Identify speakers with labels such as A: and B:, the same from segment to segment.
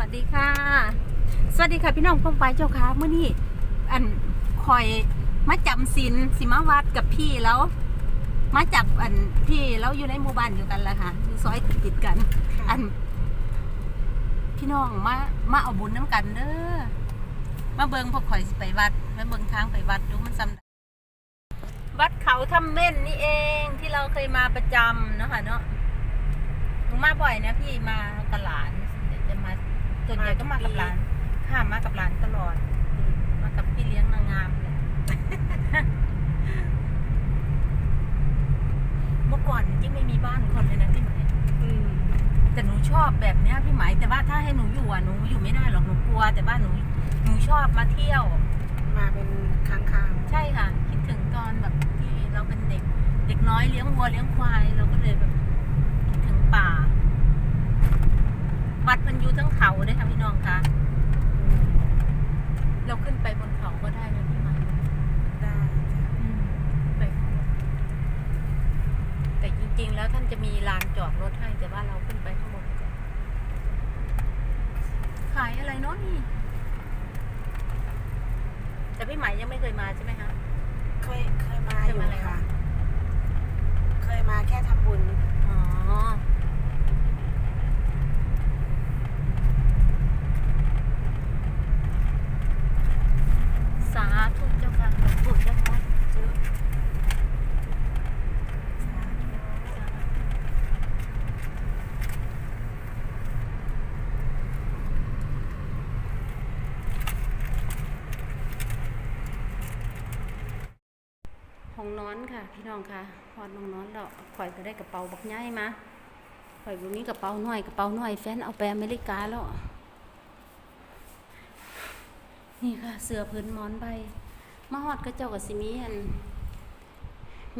A: วัสดีค่ะ สวัสดีค่ะพี่น้องพงไปเจ้าค่ะเมื่อนี้อันคอยมาจำศีลสิมาวัดกับพี่แล้ว มาจากอันพี่เราอยู่ในหมู่บ้านเดียวกันแหละค่ะอยู่ซอยติดๆกัน อัน พี่น้องมามาเอาบุญน้ำกันเด้อมาเบิงพวกข่อยสิไปวัดมาเบิงทางไปวัดดูมันซ้ำวัดเขาทำเม่นนี่เองที่เราเคยมาประจำเนาะค่ะเนาะหนูมาบ่อยนะพี่มากับหลานเดี๋ยวจะมา ส่วนใหญ่ก็มากับหลาน ค่ะมากับหลานตลอด มากับพี่เลี้ยงนางงามเลยเมื่อก่อนยิ่งไม่มีบ้านคนเลยนะพี่ไหมาย
B: อืม
A: แต่หนูชอบแบบเนี้ยพี่ไหมายแต่ว่าถ้าให้หนูอยู่อะหนูอยู่ไม่ได้หรอกหนูกลัว แต่ว่าหนูหนูชอบมาเที่ยว
B: มาเป็นค้างคาว
A: ใช่ค่ะ คิดถึงตอนแบบที่เราเป็นเด็ก เด็กน้อยเลี้ยงวัวเลี้ยงควายเราก็เลยแบบคิดถึงป่า วัดมันอยู่ทั้งเขาด้วยค่ะพี่น้องคะเราขึ้นไปบนเขาก็ได้นะพี่ไหมาย
B: ได้จ้ะ
A: อืมไปข้างบนแต่จริง ๆ แล้วท่านจะมีลานจอดรถให้แต่ว่าเราขึ้นไปข้างบนก่อนขายอะไรเนาะนี่ แต่พี่ไหมายยังไม่เคยมาใช่ไหมคะ
B: เคยเคยมา
A: เค
B: อยยู่
A: มาอะไร
B: ค่ะ
A: คะ
B: เคยมาแค่ทำบุญ
A: อ๋อ สาธุเจ้าค่ะหลวงปู่เจ้าค่ะ ห้องนอนค่ะ พี่น้องค่ะพอดห้องนอนแล้วข่อยก็ได้กระเป๋าบักใหญ่มาข่อยบ่มีกระเป๋าน้อยกระเป๋าน้อยแฟนเอาไปอเมริกาแล้ว นี่ค่ะ เสื้อพื้นมอนใบมาฮอดก็เจ้ากับสิมีอัน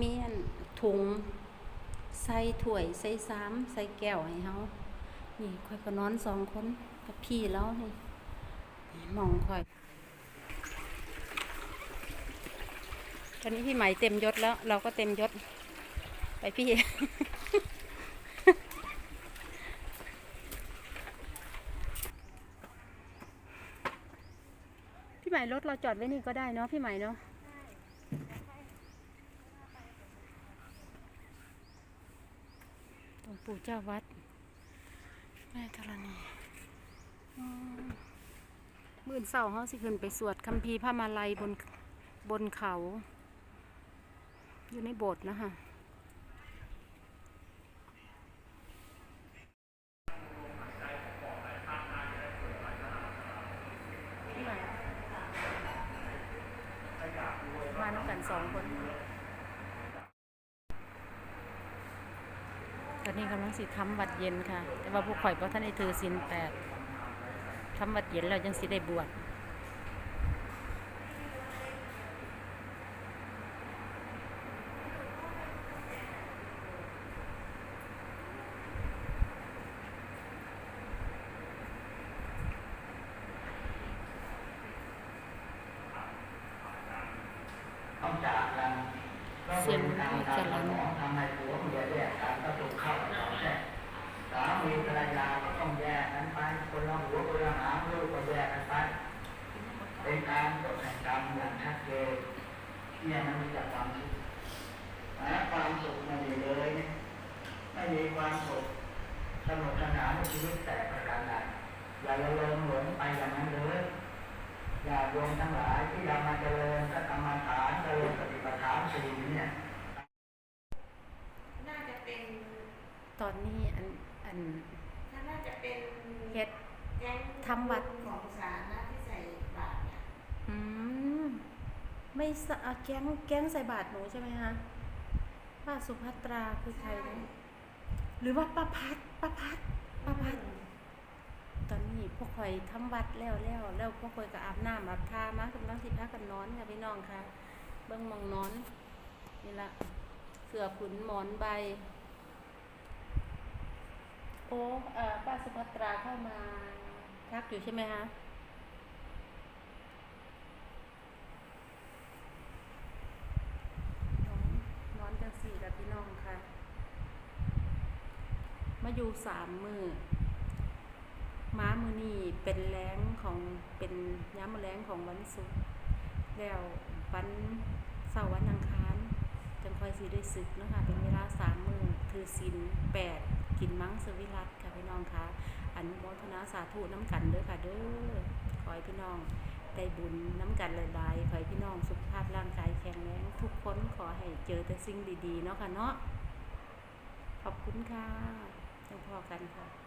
A: มีอันถุงใส่ถ้วยใส่ซ้ำใส่แก้วให้เฮานี่ข่อยก็นอนสองคนกับพี่แล้วนี่นี่มองข่อย ตอนนี้พี่ไหมเต็มยศแล้ว เราก็เต็มยศ ไปพี่ พี่ไหมรถเราจอดไว้นี่ก็ได้เนาะพี่ไหมเนาะหลวงปู่เจ้าวัด แม่ธรณีมื่นเศร้าเขาสิขึ้นไปสวดคัมภีร์พระมาลัยบนบนเขา อยู่ในโบสถ์นะคะมาน้องกันสองคน ตอนนี้กำลังสิทำวัดเย็นค่ะ แต่ว่าพวกข่อยเพราะท่านได้ถือศีลแปดทำวัดเย็นเรายังสิได้บวช
C: ต้องจากกัน
A: เสียงมัน
C: ทาง
A: ไม่
C: การ
A: จะรัน
C: ของทำให้ผัวเมียแยกกันก็ถูกเข้าสองแยกสามีภรรยาก็ต้องแยกกันไปคนละหัวคนละหางลูกก็แยกกันไปเป็นการกฎแห่งกรรมอย่างชัดเจนเนี่ยมันมีแต่ความสุขหาความสุขไม่มีเลยเนี่ยไม่มีความสุขสนุกสนานในชีวิตแต่ประการใดอย่าละเลงหลงไปอย่างนั้นเลยญาติโยมทั้งหลายที่เรามาเจริญพระกรรมฐานเจริญปฏิปทานสี่เนี่ย
B: น่าจะเป็น
A: ตอนนี้อันอั น
B: น่าจะเป็น
A: เฮ็ด
B: แก๊ง
A: ทำวัด
B: ของสารนะที่ใส่บาตรเนี่ย
A: อืมไม่สะอะแก๊งแก๊งใส่บาทหนูใช่ไหมคะป้าสุภัตราคือใครนะหรือว่าป้าพัดป้าพัดป้าพัดตอนนี้พวกข่อยทำวัดแล้วแล้วแล้วพวกข่อยก็อาบน้ำอาบท่ามากำลังสิพักกันนอนค่ะพี่น้องค่ะ เบิ่งหมองนอนนี่ละเสือผืนหมอนใบ โอ้เอ่อป้าสุภัตราเข้ามาพักอยู่ใช่ไหมคะนอนนอนจังสี่กับพี่น้องค่ะ มาอยู่สามมือม้ามือนี่เป็นแรงของเป็นย้ำแรงของวันศุกร์แล้ววันเสาร์วันอังคาร ค่อยสิได้ศึกเนาะคะเป็นเวลาสามมือถือศีลแปดกินมังสวิรัตค่ะพี่น้องคะอนุโมทนาสาธุน้ำกันเด้อค่ะเด้อขอให้พี่น้องได้บุญน้ำกันหลายๆขอให้พี่น้องสุขภาพร่างกายแข็งแรงทุกคนขอให้เจอแต่สิ่งดีๆเนาะค่ะเนาะขอบคุณค่ะจังพอกันค่ะ